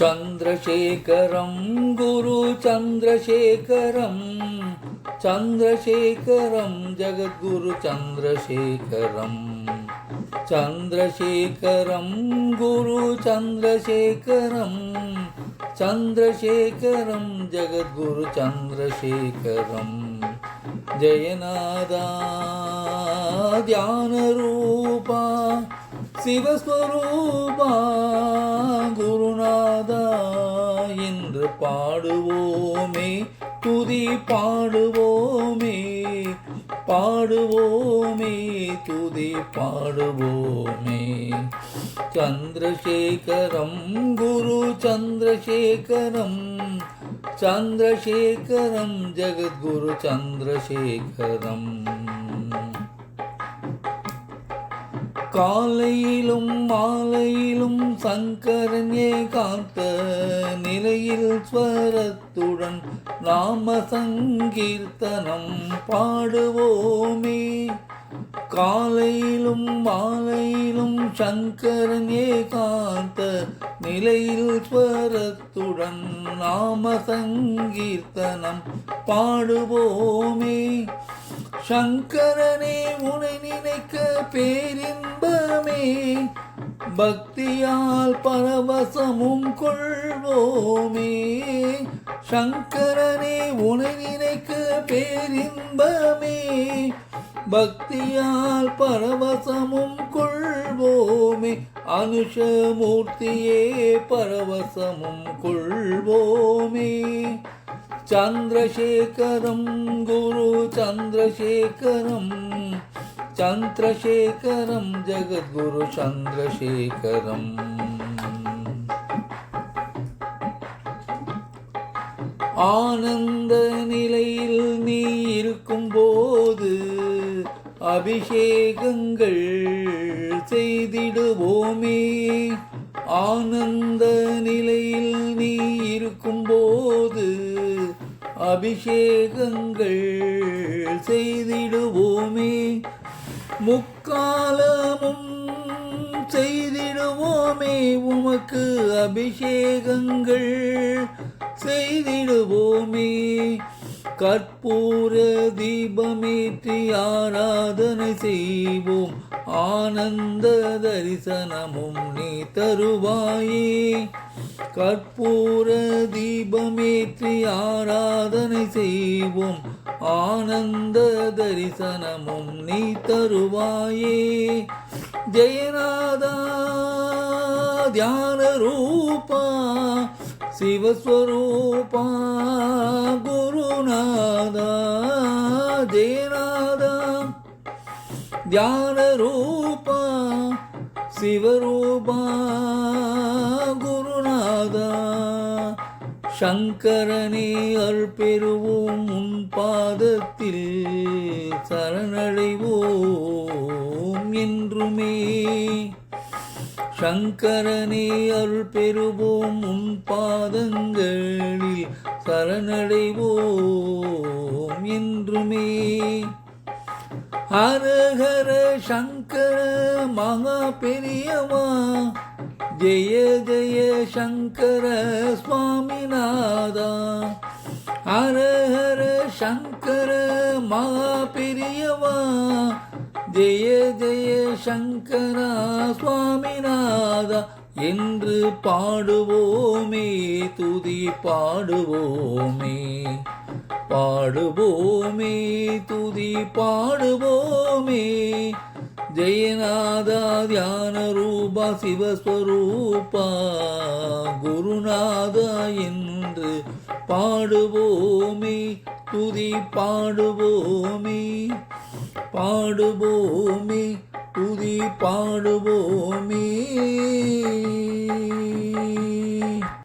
चन्द्रशेखरं गुरुचन्द्रशेखरं चन्द्रशेखरं जगद्गुरुचन्द्रशेखरम् चन्द्रशेखरं गुरुचन्द्रशेखरं चन्द्रशेखरं जगद्गुरुचन्द्रशेखरम् जयनादा ध्यानरूपा சிவஸ்வரூபா பாடுவோமே துதி பாடுவோமே பாடுவோமே துதி பாடுவோமே. சந்திரசேகரம் குரு சந்திரசேகரம் சந்திரசேகரம் ஜெகத்குரு சந்திரசேகரம். காலையிலும் மாலையிலும் சங்கரன் காத்த நிலையில் ஸ்வரத்துடன் நாம சங்கீர்த்தனம் பாடுவோமே. காலையிலும் மாலையிலும் சங்கரன் ஏகாந்த நிலையில் ஸ்வரத்துடன் நாம சங்கீர்த்தனம் பாடுவோமே. சங்கரனே உனை நினைக்க பேரின்பமே. பக்தியால் பரவசமும் கொள்வோமே. சங்கரனே உனை நினைக்க பேரின்பமே. பக்தியால் பரவசமும் கொள்வோமே. அனுஷமூர்த்தியே பரவசமும் கொள்வோமே. சந்திரசேகரம் குரு சந்திரசேகரம். சந்திரசேகரம் ஜெகத்குரு சந்திரசேகரம். ஆனந்த நிலையில் நீ இருக்கும்போது அபிஷேகங்கள் செய்திடுவோமே. ஆனந்த நிலையில் நீ இருக்கும்போது அபிஷேகங்கள் செய்திடுவோமே. முக்காலமும் செய்திடுவோமே. உமக்கு அபிஷேகங்கள் செய்திடுவோமே. கற்பூர தீபமேற்றி ஆராதனை செய்வோம். ஆனந்த தரிசனமும் நீ தருவாயே. கற்பூர தீபமேற்றி ஆராதனை செய்வோம். ஆனந்த தரிசனமும் நீ தருவாயே. ஜெயநாதா தியான ரூபா சிவஸ்வரூபா தியான ரூபா சிவரூபா குருநாதா. சங்கரனே அருள் உன் பாதத்தில் சரணடைவோம் என்றுமே. சங்கரனே அருள்பெறுவோம் உன் பாதங்களில் சரணடைவோம் என்றுமே. ஹரஹர சங்கர மகா பெரியமா ஜெய ஜெய சங்கர சுவாமிநாதா. ஹரஹர சங்கர மகா பெரியமா ஜெய ஜெய சங்கரா சுவாமிநாதா. என்று பாடுவோமே துதி பாடுவோமே. பாடுவோமே துதி பாடுவோமே. ஜெயநாதா தியான ரூபா சிவஸ்வரூபா குருநாதா என்று பாடுவோமே துதி பாடுவோமே. பாடுவோமே துதி பாடுவோமே.